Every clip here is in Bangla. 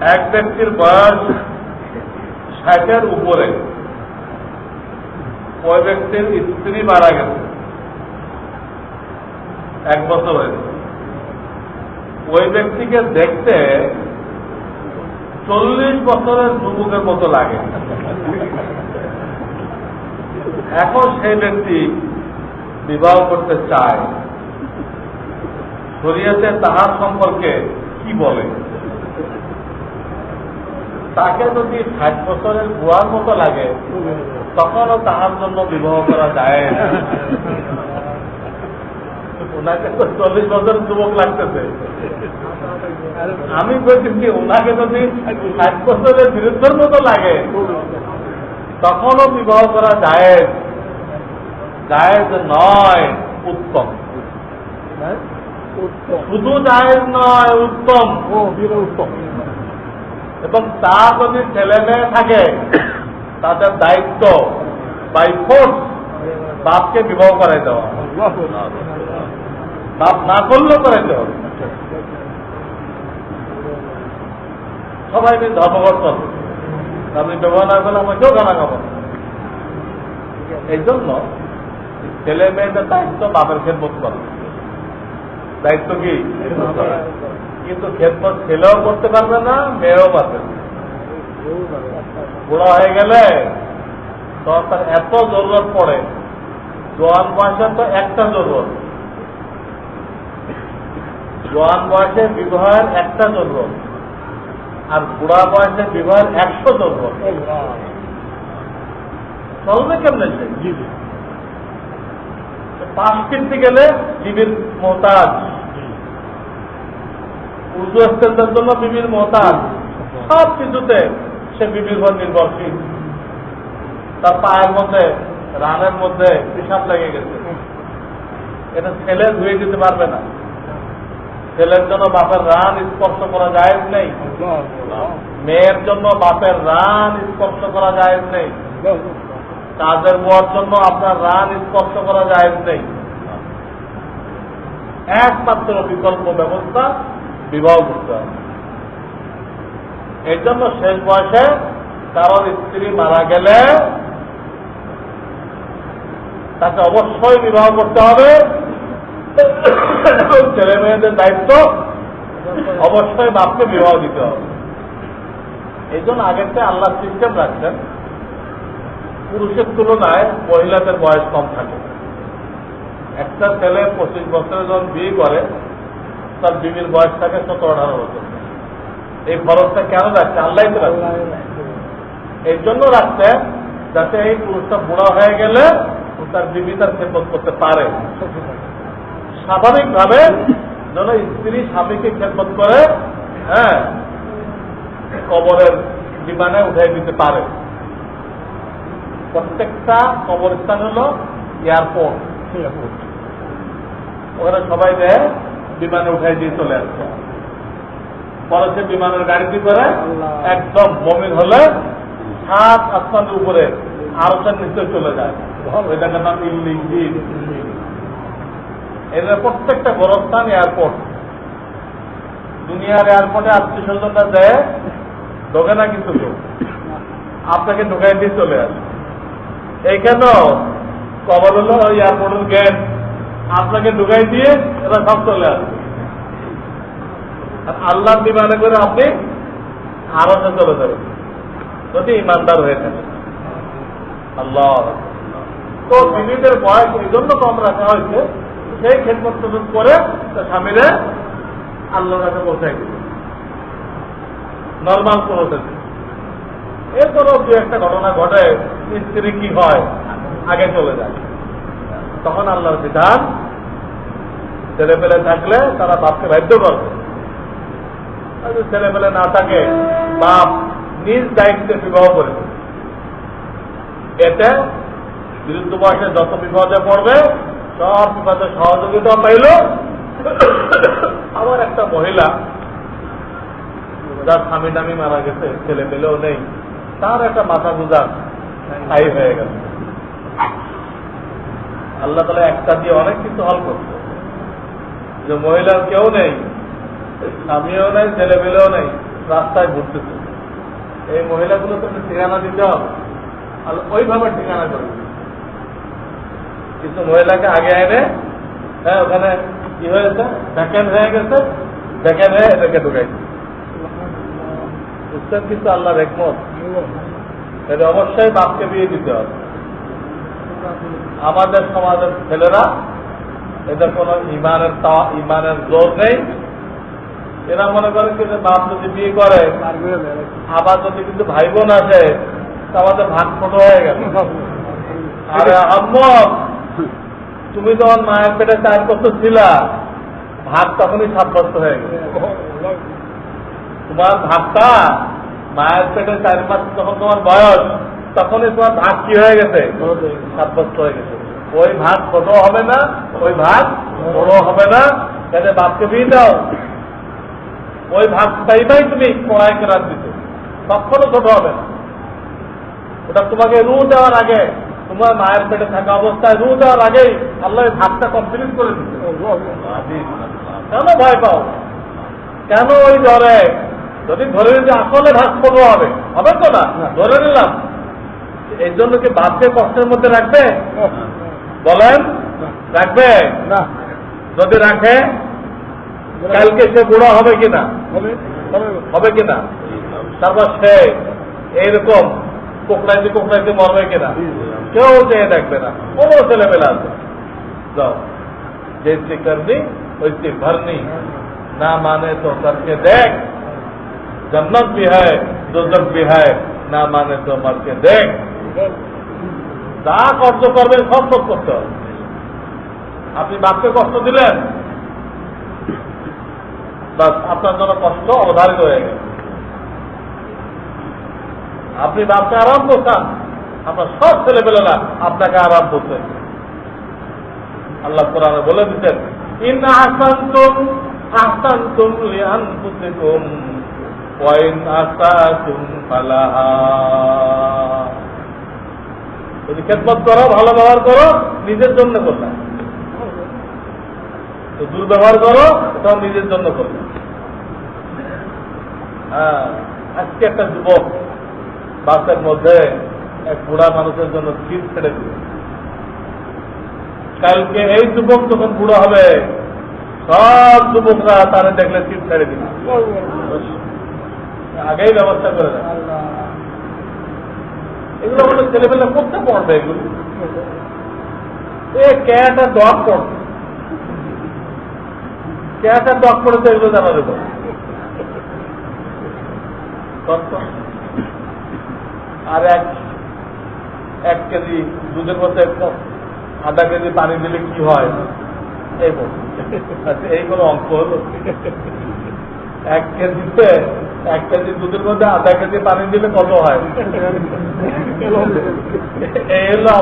এক ব্যক্তির বয়স ষাটের উপরে। ওই ব্যক্তির স্ত্রী মারা গেছে। এক বছর হয়েছে। ওই ব্যক্তিকে দেখতে চল্লিশ বছরের যুবকের মতো লাগে। এখন সেই ব্যক্তি বিবাহ করতে চায়। শরীয়তে তাহার সম্পর্কে কি বলে? তাকে যদি ষাট বছরের বুয়ার মতো লাগে তখনও তাহার জন্য বিবাহ করা যায়। না। ওনাকে তো চল্লিশ বছরের যুবক লাগতেছে। আমি বলছি কি ওনাকে যদি ষাট বছরের বিরুদ্ধের মতো লাগে তখনও বিবাহ করা যায়। জায়েজ নয় উত্তম। শুধু জায়েজ নয় উত্তম। ও উত্তম। এবং তা যদি ছেলে মেয়ে থাকে, তাদের দায়িত্ব বাই ফোর্স বাপকে বিবাহ করাই দেওয়া বাপ না করলেও করাইতে হবে সবাই মিলে ধর্মঘট করবে আপনি ব্যবহার না করলে আমাকেও গানা খাব এই জন্য ছেলে মেয়েদের দায়িত্ব বাপের খেদমত করা। দায়িত্ব কি? কিন্তু খেদমত ছেলেও করতে পারবে না মেয়েও পারবে না। বুড়ো হয়ে গেলে তার এত জরুরত পড়ে জোয়ান বয়সে তো একটা জরুরত। জোয়ান বয়সে বিবাহের একটা জরুরত আর বুড়া বয়সে বিবাহের একশো জরুরত। চলবে কেমনে সে? পাশ কিনতে গেলে বিবির মোহতাজ উর্দু স্ট্যান্ডের জন্য বিবির মোহতাজ। সব কিছুতে সে বিবির উপর নির্ভরশীল। তার পায়ের মধ্যে, রানের মধ্যে পিসাব লেগে গেছে। এটা ছেলে ধুয়ে দিতে পারবে না। ছেলের জন্য বাপের রান স্পর্শ করা যায় নেই। মেয়ের জন্য বাপের রান স্পর্শ করা যায় নেই। কাজের বউয়ার জন্য আপনার রান স্পর্শ করা যায় নেই। একমাত্র বিকল্প ব্যবস্থা বিবাহ করতে হবে। এই জন্য শেষ বয়সে কারোর স্ত্রী মারা গেলে তাকে অবশ্যই বিবাহ করতে হবে। ছেলে মেয়েদের দায়িত্ব অবশ্যই বাপকে বিবাহ দিতে হবে। এই জন্য আগের থেকে আল্লাহ সিস্টেম রাখছেন, পুরুষের তুলনায় মহিলাদের বয়স কম থাকে। একটা ছেলে পঁচিশ বছরে যখন বিয়ে করে তার বিবির বয়স থাকে সতেরো আঠারো বছর। এই খরচটা কেন রাখছে আল্লাহ এই জন্য রাখছে যাতে এই পুরুষটা বুড়া হয়ে গেলে তার বিবি তার খেদমত করতে পারে। স্বাভাবিকভাবে যেন স্ত্রী স্বামীকে খেদমত করে হ্যাঁ কবরের বিমানে উঠাই দিতে পারে। প্রত্যেকটা কবরস্থান হল এয়ারপোর্ট ওখানে সবাই দেয় বিমানে উঠাই দিয়ে চলে আসছে। পরে সে বিমানের গাড়িটি করে? একদম মমিন হলে সাত আসমানের উপরে আরও নিচে চলে যায়। জায়গার নাম ইল্লিং এদের প্রত্যেকটা গোরস্থান এয়ারপোর্ট। দুনিয়ার এয়ারপোর্টে আত্মীয় স্বজনরা দেয় ঢোকে না কিন্তু কেউ। আপনাকে ঢোকাই দিয়ে চলে আসে। এইখানেও কবর হলো এয়ারপোর্টের গেট আপনাকে ঢুকাই দিয়ে এরা সব চলে আসবে। আর আল্লাহ বিমানে করে আপনি আরও চলে যাবেন। যদি ইমানদার হয়ে থাকে আল্লাহ। তো বিবিদের বয়স এই জন্য কম রাখা হয়েছে, সেই খেদমত করে স্বামীরে আল্লাহর কাছে পৌঁছাই দিবে। নর্মাল পৌঁছাতে এরপরও দু একটা ঘটনা ঘটে, স্ত্রী কি হয়, আগে চলে যায়। তখন আল্লাহর বিধান ছেলে পেলে থাকলে তারা বাপকে বাধ্য করবে। ছেলে পেলে না থাকে, বাপ নিজ দায়িত্বে বিবাহ করে এতে বিরুদ্ধ বয়সে যত বিপদে পড়বে, সব বিপদে সহযোগিতা পাইল। আবার একটা মহিলা, যার স্বামী টামি মারা গেছে, ছেলে পেলেও নেই, তার একটা মাথা গুজা স্থায়ী হয়ে গেল। আল্লাহ তালা একটা দিয়ে অনেক কিছু হল করছে। যে মহিলার কেউ নেই, স্বামীও নেই ছেলে পেলেও নেই, রাস্তায় ঘুরতেছে। এই মহিলাগুলো তো ঠিকানা দিতে হবে। আর ওইভাবে ঠিকানা করে। কিছু মহিলাকে আগে এনে হ্যাঁ ওখানে কি হয়েছে? ভ্যাকেন্ট হয়ে গেছে, ভ্যাকেন্ট হয়ে এদেরকে ঢুকাইছে কিন্তু আল্লাহর একমত। এটা অবশ্যই বাপকে বিয়ে দিতে হবে। আমাদের সমাজের ছেলেরা, এদের কোনো ইমানের ইমানের জোর নেই। এরা মনে করে কি যে বাপ যদি বিয়ে করে, আবার যদি কিন্তু ভাই বোন আসে আমাদের ভাগ ছোট হয়ে গেল। আরে আম্মক তুমি তোমার মায়ের পেটে চার বছর ছিলা ভাগ তখনই সাব্যস্ত হয়ে গেছে তোমার ভাগটা মায়ের পেটে চার মাস যখন তোমার বয়স তখনই তোমার ভাগ কি হয়ে গেছে? সাব্যস্ত হয়ে গেছে। ওই ভাগ ছোট হবে না ওই ভাগ বড় হবে না। যাতে বাপকে বিয়ে দাও। ওই ভাগ পাইবাই তুমি কড়াই কেরাত দিতে। কখনো ছোট হবে না। ওটা তোমাকে রু দেওয়ার আগে তোমার মায়ের পেটে থাকা অবস্থায় রু দেওয়ার আগেই আল্লাহ এই ভাগটা কমপ্লিট করে দিচ্ছে কেন ভয় পাও? কেন ওই ধরে যদি ধরে নিতে আসলে ভাত ছোট হবে হবে তো না। ধরে নিলাম। এই জন্য কি বাপকে কষ্টের মধ্যে রাখবে বলেন রাখবে না যদি রাখে কালকে সে বুড়ো হবে কিনা হবে হবে হবে কিনা তারপর সে এইরকম কোকড়াইতে কোকড়াইতে মরবে কিনা কেউ চেয়ে দেখবে না কোনো ছেলেমেলা আছে যাও जैसे करनी वैसे भरनी ना माने तो करके देख जन्नत भी है दोजक भी है ना माने तो मर के देख যা কষ্ট করবেন, সব শোধ করতে হবে। আপনি বাপকে কষ্ট দিলেন আপনার জন্য কষ্ট অবধারিত হয়ে গেল। আপনি বাপকে আরাম করতাম আপনার সব ছেলেপেলেরা আপনাকে আরাম করতে আল্লাহ কোরআনে বলে দিচ্ছেন ইন আহসানতুম আহসানতুম লিআনফুসিকুম, ওয়া ইন আসাতুম ফালাহা। যদি খেদমত করো, ভালো ব্যবহার করো, নিজের জন্য করলাম তো দুর্ব্যবহার করো তখন নিজের জন্য করবে। হ্যাঁ আজকে একটা যুবক বাসের মধ্যে এক বুড়া মানুষের জন্য সিট ছেড়ে দিল। কালকে এই যুবক যখন বুড়ো হবে, সব যুবকরা তারা দেখলে সিট ছেড়ে দিল আগেই ব্যবস্থা করে দেয়। এগুলো আমাদের ছেলেপেলে করতে পারবে এগুলো। পড়বে ডগ পড়েছে এগুলো জানা কত? আর এক এক কেজি দুধের মধ্যে আধা কেজি পানি দিলে কি হয়? এই বল। এই কোনো অঙ্ক হলো? এক কেজিতে এক কেজি দুধের মধ্যে আধা কেজি পানি দিলে কত হয়? হলো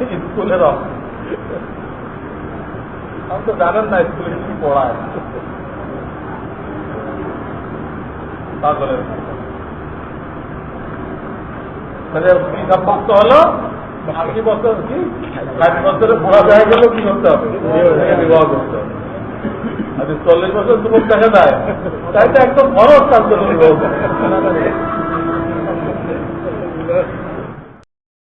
স্কুলের তো জানেন না স্কুলে কি পড়ায়। সাব্যস্ত হলো আশি বছর কি? ষাট বছরে পড়া হয়ে গেল কি করতে হবে। চল্লিশ বছর যুবক দেখা যায় তাই তো একদম বড় হবে।